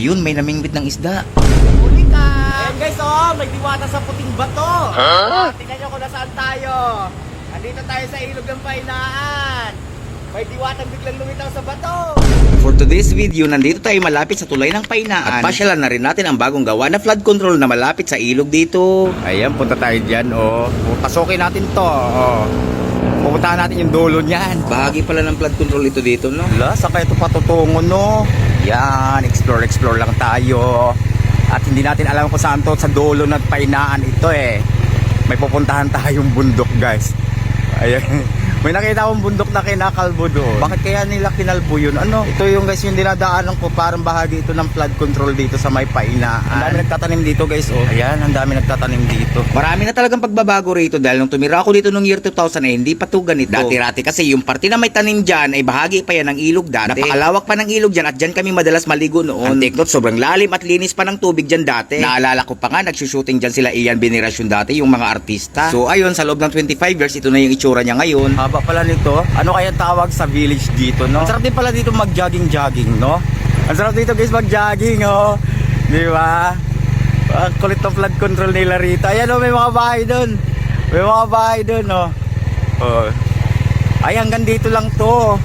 Ayun, may namingwit ng isda. Huli ka! Ayan guys, oh, may diwata sa puting bato. Huh? Tingnan nyo kung nasaan tayo. Andito tayo sa ilog ng Painaan. May diwatang biglang lumitaw sa bato. For today's video, nandito tayo malapit sa tulay ng Painaan. At pasyalan na rin natin ang bagong gawa na flood control na malapit sa ilog dito. Ayan, punta tayo dyan, oh. Pasukin natin to, oh. Pupuntahan natin yung dulo niyan. Bahagi pala ng flood control ito dito, no? Wala, sa kayo ito patutungo, no? Yan, explore, explore lang tayo. At hindi natin alam kung saan to sa dulo ng painaan ito eh. May pupuntahan tayong bundok, guys. Ayan. May nakita akong bundok na kinakalbo doon. Bakit kaya nila kinalbo yun? Ano? Ito yung guys yung dinadaanan ko parang bahagi ito ng flood control dito sa may painaan. Ang dami nagtatanim dito guys oh. Ayan, ang dami nagtatanim dito. Marami na talagang pagbabago rito dahil nung tumira ako dito noong year 2000 eh, hindi pa to ganito. Dati-rati kasi yung parte na may tanim dyan ay bahagi pa yan ng ilog dati. Napakalawak pa ng ilog dyan at dyan kami madalas maligo noon. Ang take note, sobrang lalim at linis pa ng tubig dyan dati. Naalala ko pa nga, nagsushooting dyan sila Ian Veneration dati, yung mga artista. So ayun, sa loob ng 25 years, ito na yung itsura niya ngayon. Haba pala nito. Ano kaya tawag sa village dito, no? Ang sarap din pala dito mag-jogging-jogging, no? Ang sarap dito guys mag-jogging, oh. Di ba? Ang kulit ng flood control nila rito. Ayan, oh, may mga bahay doon. May mga bahay doon, oh. oh. Ay, hanggang dito lang to.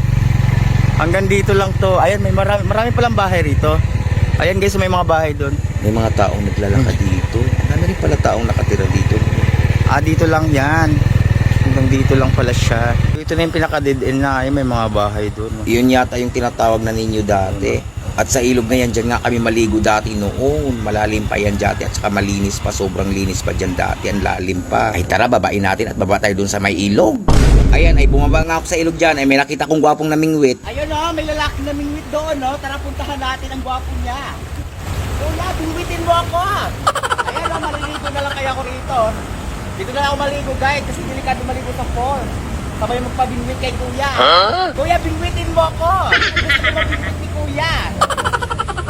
Hanggang dito lang to. Ayan, may marami, marami palang bahay rito. Ayan guys, may mga bahay doon. May mga taong naglalakad dito. Ang dami rin pala taong nakatira dito. Ah, dito lang yan. Hanggang dito lang pala siya. Ito na yung pinaka-dead end na. Ay, may mga bahay doon. no? Yun yata yung tinatawag na ninyo dati. At sa ilog na yan, dyan nga kami maligo dati noon. Malalim pa yan dati at saka malinis pa. Sobrang linis pa dyan dati. Ang lalim pa. Ay tara, babain natin at baba tayo dun sa may ilog. Ayan, ay bumaba nga ako sa ilog dyan. Ay may nakita kong gwapong namingwit. Ayun o, may lalaki na mingwit doon, no? Tara puntahan natin ang gwapo niya. Kuya, bingwitin mo ako. Ayan o, maliligo na lang kaya ako rito. Dito na lang ako maligo, guys, kasi delikado maligo sa falls. Sabay magpabingwit kay kuya. Kuya, bingwitin mo ako. Gusto ko mabingwit ni kuya.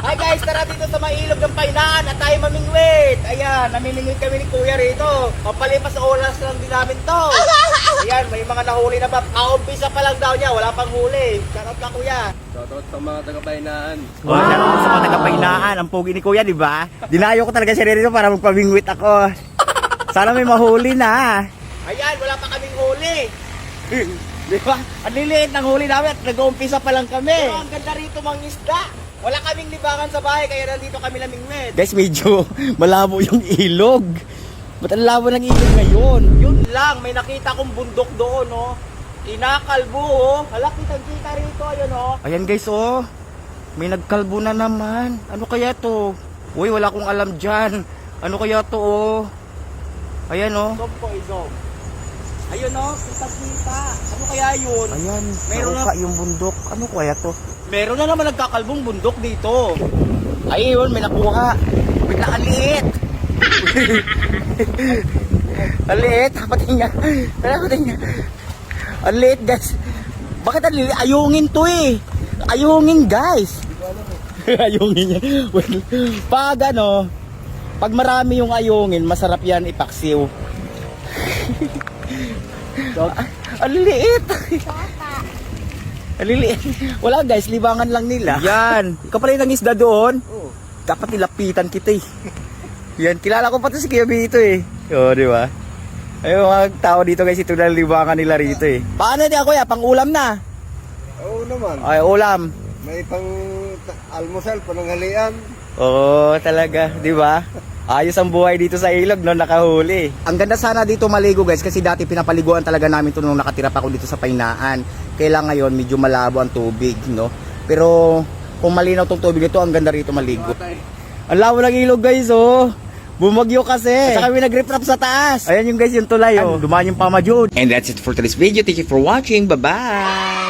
Hi guys, tara dito sa mailog ng Painaan at tayo mamingwit. Ayan, namimingwit kami ni kuya rito. Papalipas sa oras lang din namin to. Ayan, may mga nahuli na ba? Kaumpisa pa lang daw niya, wala pang huli. Shoutout ka kuya. Shoutout sa mga taga-Bainaan. Oh, shoutout sa mga taga-Painaan. Ang pogi ni kuya, di ba? Dinayo ko talaga siya rito para magpabingwit ako. Sana may mahuli na. Ayan, wala pa kaming huli. di ba? Ang liliit ng huli namin at nag-uumpisa pa lang kami. Pero ang ganda rito mga isda. Wala kaming libangan sa bahay kaya nandito kami lamingwit. Guys, medyo malabo yung ilog. Ba't ang labo ng ilog ngayon? Yun lang, may nakita kong bundok doon, oh. Inakalbo, oh. Hala, kitang kita rito, ayun, oh. Ayan guys, oh. May nagkalbo na naman. Ano kaya to? Uy, wala akong alam dyan. Ano kaya to, oh? Ayan, oh. Zoom ko, i-zoom. Ayun, oh. Kita-kita. Ano kaya yun? Ayan, meron na yung bundok. Ano kaya to? Meron na naman nagkakalbong bundok dito. Ay, yun, may nakuha. Lang, ang liit. ang liit, kapatid niya. Kapatid niya. Ang liit, guys. Bakit ang liit? Ayungin to eh. Ayungin, guys. ayungin niya. Well, pag ano, pag marami yung ayungin, masarap yan ipaksiw. Ang liit. Ang. Wala guys, libangan lang nila. Yan. Ikaw pala yung isda doon. Oo. Dapat nilapitan kita eh. Yan, kilala ko pati si Kuya Bito eh. Oo, di ba? Ayun mga tao dito guys, ito na libangan nila rito eh. Paano di ako ya? Pang ulam na. Oo naman. Ay, ulam. May pang almusal, pananghalian. Oo, talaga, di ba? Ayos ang buhay dito sa ilog, no? Nakahuli. Ang ganda sana dito maligo, guys, kasi dati pinapaliguan talaga namin ito nung nakatira pa ako dito sa Painaan. Kaya ngayon, medyo malabo ang tubig, no? Pero, kung malinaw tong tubig ito, ang ganda rito maligo. Ang labo ng ilog, guys, oh! Bumagyo kasi. At saka kami nag-rip sa taas. Ayan yung guys, yung tulay, oh. Dumaan yung pama Jude. And that's it for today's video. Thank you for watching. Bye-bye!